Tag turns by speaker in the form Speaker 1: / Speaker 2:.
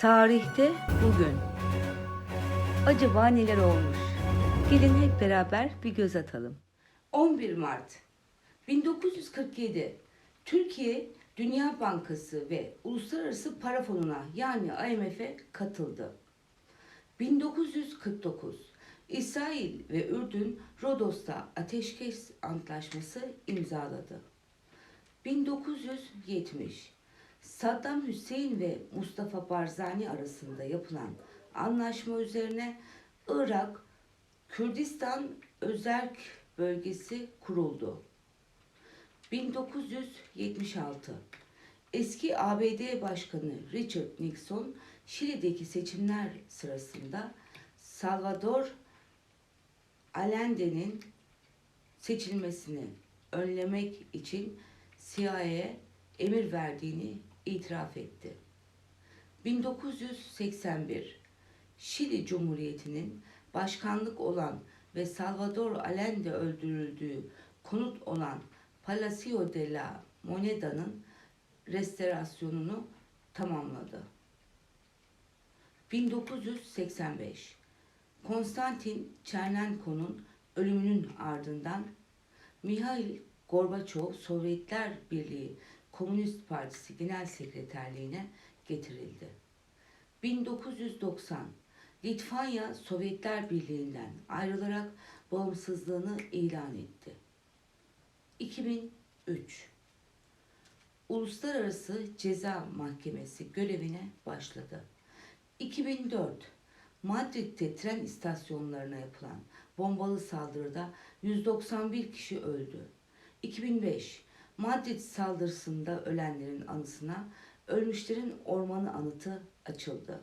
Speaker 1: Tarihte bugün. Acaba neler olmuş? Gelin hep beraber bir göz atalım. 11 Mart 1947 Türkiye Dünya Bankası ve Uluslararası Para Fonu'na yani IMF'e katıldı. 1949 İsrail ve Ürdün Rodos'ta ateşkes antlaşması imzaladı. 1970 Saddam Hüseyin ve Mustafa Barzani arasında yapılan anlaşma üzerine Irak Kürdistan Özerk Bölgesi kuruldu. 1976 Eski ABD Başkanı Richard Nixon Şili'deki seçimler sırasında Salvador Allende'nin seçilmesini önlemek için CIA'ye emir verdiğini itiraf etti. 1981 Şili Cumhuriyeti'nin başkanlık olan ve Salvador Allende öldürüldüğü konut olan Palacio de la Moneda'nın restorasyonunu tamamladı. 1985 Konstantin Chernenko'nun ölümünün ardından Mihail Gorbaçov Sovyetler Birliği Komünist Partisi Genel Sekreterliğine getirildi. 1990 Litvanya Sovyetler Birliği'nden ayrılarak bağımsızlığını ilan etti. 2003 Uluslararası Ceza Mahkemesi görevine başladı. 2004 Madrid'de tren istasyonlarına yapılan bombalı saldırıda 191 kişi öldü. 2005 Madrid saldırısında ölenlerin anısına Ölmüşlerin Ormanı anıtı açıldı.